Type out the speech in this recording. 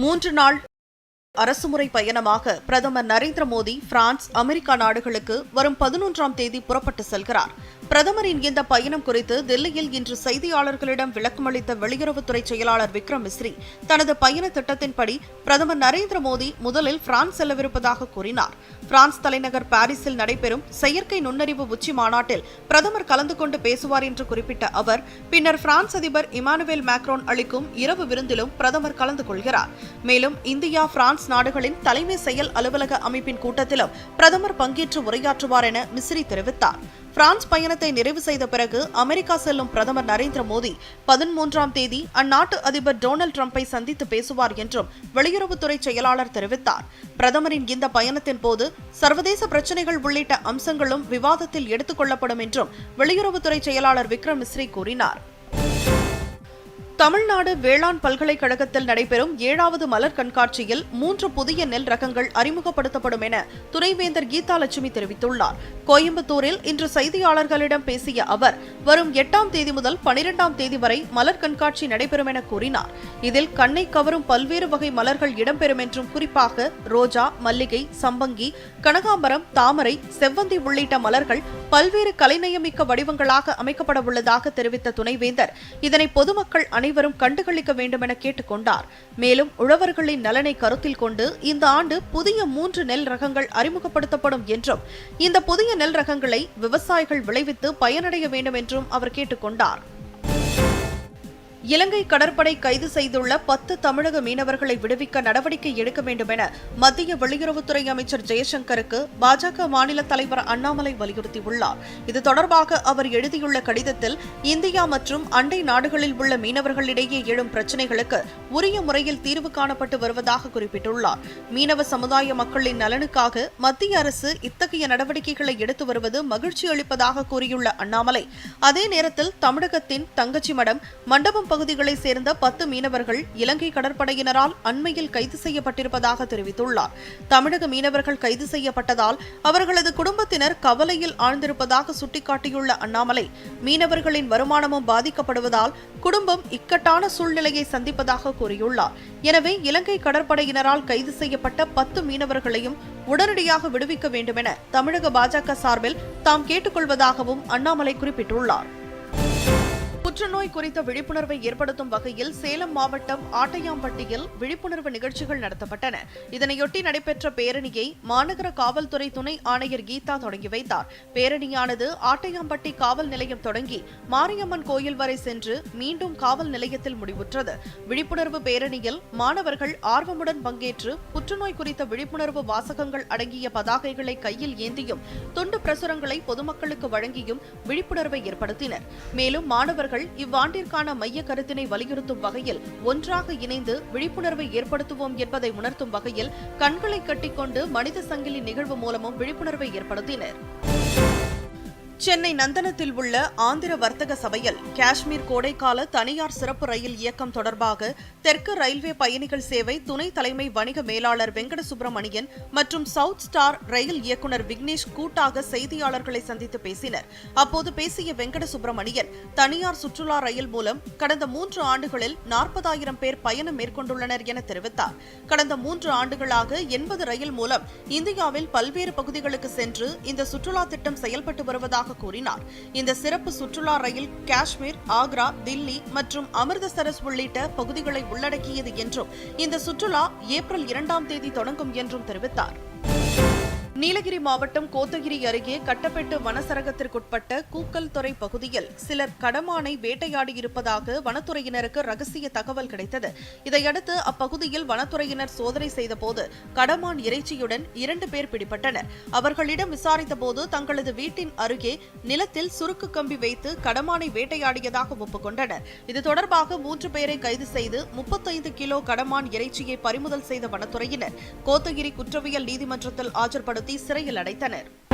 மூன்று நாள் அரசுமுறை பயணமாக பிரதமர் நரேந்திர மோடி பிரான்ஸ் அமெரிக்கா நாடுகளுக்கு வரும் பதினொன்றாம் தேதி புறப்பட்டு செல்கிறார். பிரதமரின் இந்த பயணம் குறித்து தில்லியில் இன்று செய்தியாளர்களிடம் விளக்கமளித்த வெளியுறவுத்துறை செயலாளர் விக்ரம் மிஸ்ரி தனது பயண திட்டத்தின்படி பிரதமர் நரேந்திர மோடி முதலில் பிரான்ஸ் செல்லவிருப்பதாக கூறினார். பிரான்ஸ் தலைநகர் பாரிஸில் நடைபெறும் செயற்கை நுண்ணறிவு உச்சி மாநாட்டில் பிரதமர் கலந்து கொண்டு பேசுவார் என்று குறிப்பிட்ட அவர் பின்னர் பிரான்ஸ் அதிபர் இமானுவேல் மேக்ரோன் அளிக்கும் இரவு விருந்திலும் பிரதமர் கலந்து கொள்கிறார். மேலும் இந்தியா பிரான்ஸ் நாடுகளின் தலைமை செயல் அலுவலக அமைப்பின் கூட்டத்திலும் பிரதமர் பங்கேற்று உரையாற்றுவார் என மிஸ்ரி தெரிவித்தார். பிரான்ஸ் பயணத்தை நிறைவு செய்த பிறகு அமெரிக்கா செல்லும் பிரதமர் நரேந்திர மோடி பதிமூன்றாம் தேதி அந்நாட்டு அதிபர் டொனால்டு டிரம்பை சந்தித்து பேசுவார் என்றும் வெளியுறவுத்துறை செயலாளர் தெரிவித்தார். பிரதமரின் இந்த பயணத்தின் போது சர்வதேச பிரச்சினைகள் உள்ளிட்ட அம்சங்களும் விவாதத்தில் எடுத்துக் கொள்ளப்படும் என்றும் வெளியுறவுத்துறை செயலாளர் விக்ரம் மிஸ்ரி கூறினார். தமிழ்நாடு வேளாண் பல்கலைக்கழகத்தில் நடைபெறும் ஏழாவது மலர் கண்காட்சியில் மூன்று புதிய நெல் ரகங்கள் அறிமுகப்படுத்தப்படும் என துணைவேந்தர் கீதா லட்சுமி தெரிவித்துள்ளார். கோயம்புத்தூரில் இன்று செய்தியாளர்களிடம் பேசிய அவர் வரும் எட்டாம் தேதி முதல் பனிரெண்டாம் தேதி வரை மலர் கண்காட்சி நடைபெறும் என கூறினார். இதில் கண்ணை கவரும் பல்வேறு வகை மலர்கள் இடம்பெறும் என்றும் குறிப்பாக ரோஜா மல்லிகை சம்பங்கி கனகாம்பரம் தாமரை செவ்வந்தி உள்ளிட்ட மலர்கள் பல்வேறு கலைநயமிக்க வடிவங்களாக அமைக்கப்பட உள்ளதாக தெரிவித்த துணைவேந்தர் இதனை பொதுமக்கள் அனை அனைவரும் கண்டுகளிக்க வேண்டும் என கேட்டுக்கொண்டார். மேலும் உழவர்களின் நலனை கருத்தில் கொண்டு இந்த ஆண்டு புதிய மூன்று நெல் ரகங்கள் அறிமுகப்படுத்தப்படும் என்றும் இந்த புதிய நெல் ரகங்களை விவசாயிகள் விளைவித்து பயனடைய வேண்டும் என்றும் அவர் கேட்டுக்கொண்டார். இலங்கை கடற்படை கைது செய்துள்ள பத்து தமிழக மீனவர்களை விடுவிக்க நடவடிக்கை எடுக்க வேண்டும் என மத்திய வெளியுறவுத்துறை அமைச்சர் ஜெயசங்கருக்கு பாஜக மாநில தலைவர் அண்ணாமலை வலியுறுத்தியுள்ளார். இது தொடர்பாக அவர் எழுதியுள்ள கடிதத்தில் இந்தியா மற்றும் அண்டை நாடுகளில் உள்ள மீனவர்களிடையே எழும் பிரச்சினைகளுக்கு உரிய முறையில் தீர்வு காணப்பட்டு வருவதாக குறிப்பிட்டுள்ளார். மீனவ சமுதாய மக்களின் நலனுக்காக மத்திய அரசு இத்தகைய நடவடிக்கைகளை எடுத்து வருவது மகிழ்ச்சி அளிப்பதாக கூறியுள்ள அண்ணாமலை அதே நேரத்தில் தமிழகத்தின் தங்கச்சி மடம் மண்டபம் பகுதிகளைச் சேர்ந்த பத்து மீனவர்கள் இலங்கை கடற்படையினரால் அண்மையில் கைது செய்யப்பட்டிருப்பதாக தெரிவித்துள்ளார். தமிழக மீனவர்கள் கைது செய்யப்பட்டதால் அவர்களது குடும்பத்தினர் கவலையில் ஆழ்ந்திருப்பதாக சுட்டிக்காட்டியுள்ள அண்ணாமலை மீனவர்களின் வருமானமும் பாதிக்கப்படுவதால் குடும்பம் இக்கட்டான சூழ்நிலையை சந்திப்பதாக கூறியுள்ளார். எனவே இலங்கை கடற்படையினரால் கைது செய்யப்பட்ட பத்து மீனவர்களையும் உடனடியாக விடுவிக்க வேண்டுமென தமிழக பாஜக சார்பில் தாம் கேட்டுக்கொள்வதாகவும் அண்ணாமலை குறிப்பிட்டுள்ளார். புற்றுநோய் குறித்த விழிப்புணர்வை ஏற்படுத்தும் வகையில் சேலம் மாவட்டம் ஆட்டையாம்பட்டியில் விழிப்புணர்வு நிகழ்ச்சிகள் நடத்தப்பட்டன. இதனையொட்டி நடைபெற்ற பேரணியை மாநகர காவல்துறை துணை ஆணையர் கீதா தொடங்கி வைத்தார். பேரணியானது ஆட்டையாம்பட்டி காவல் நிலையம் தொடங்கி மாரியம்மன் கோயில் வரை சென்று மீண்டும் காவல் நிலையத்தில் முடிவுற்றது. விழிப்புணர்வு பேரணியில் மாணவர்கள் ஆர்வமுடன் பங்கேற்று புற்றுநோய் குறித்த விழிப்புணர்வு வாசகங்கள் அடங்கிய பதாகைகளை கையில் ஏந்தியும் துண்டு பிரசுரங்களை பொதுமக்களுக்கு வழங்கியும் விழிப்புணர்வை ஏற்படுத்தினர். மேலும் மாணவர்கள் இவ்வாண்டிற்கான மைய கருத்தினை வலியுறுத்தும் வகையில் ஒன்றாக இணைந்து விழிப்புணர்வை ஏற்படுத்துவோம் என்பதை உணர்த்தும் வகையில் கண்களை கட்டிக்கொண்டு மனித சங்கிலி நிகழ்வு மூலமும் விழிப்புணர்வை ஏற்படுத்தினர். சென்னை நந்தனத்தில் உள்ள ஆந்திர வர்த்தக சபையில் காஷ்மீர் கோடைக்கால தனியார் சிறப்பு ரயில் இயக்கம் தொடர்பாக தெற்கு ரயில்வே பயணிகள் சேவை துணை தலைமை வணிக மேலாளர் வெங்கட சுப்பிரமணியன் மற்றும் சவுத் ஸ்டார் ரயில் இயக்குநர் விக்னேஷ் கூட்டாக செய்தியாளர்களை சந்தித்து பேசினர். அப்போது பேசிய வெங்கட சுப்பிரமணியன் தனியார் சுற்றுலா ரயில் மூலம் கடந்த மூன்று ஆண்டுகளில் நாற்பதாயிரம் பேர் பயணம் மேற்கொண்டுள்ளனர் என தெரிவித்தார். கடந்த மூன்று ஆண்டுகளாக எண்பது ரயில் மூலம் இந்தியாவில் பல்வேறு பகுதிகளுக்கு சென்று இந்த சுற்றுலா திட்டம் செயல்பட்டு வருவதாக வருவதாக கூறினார். இந்த சிறப்பு சுற்றுலா ரயில் காஷ்மீர் ஆக்ரா தில்லி மற்றும் அமிர்தசரஸ் உள்ளிட்ட பகுதிகளை உள்ளடக்கியது என்றும் இந்த சுற்றுலா ஏப்ரல் இரண்டாம் தேதி தொடங்கும் என்றும் தெரிவித்தார். நீலகிரி மாவட்டம் கோத்தகிரி அருகே கட்டப்பெட்டு வனசரகத்திற்குட்பட்ட கூக்கல் துறை பகுதியில் சிலர் கடமானை வேட்டையாடியிருப்பதாக வனத்துறையினருக்கு ரகசிய தகவல் கிடைத்தது. இதையடுத்து அப்பகுதியில் வனத்துறையினர் சோதனை செய்தபோது கடமான் இறைச்சியுடன் இரண்டு பேர் பிடிபட்டனர். அவர்களிடம் விசாரித்தபோது தங்களது வீட்டின் அருகே நிலத்தில் சுருக்கு கம்பி வைத்து கடமானை வேட்டையாடியதாக ஒப்புக்கொண்டனர். இது தொடர்பாக மூன்று பேரை கைது செய்து முப்பத்தைந்து கிலோ கடமான் இறைச்சியை பறிமுதல் செய்த வனத்துறையினர். கோத்தகிரி குற்றவியல் நீதிமன்றத்தில் ஆஜர்படுத்த சிறையில் அடைத்தனர்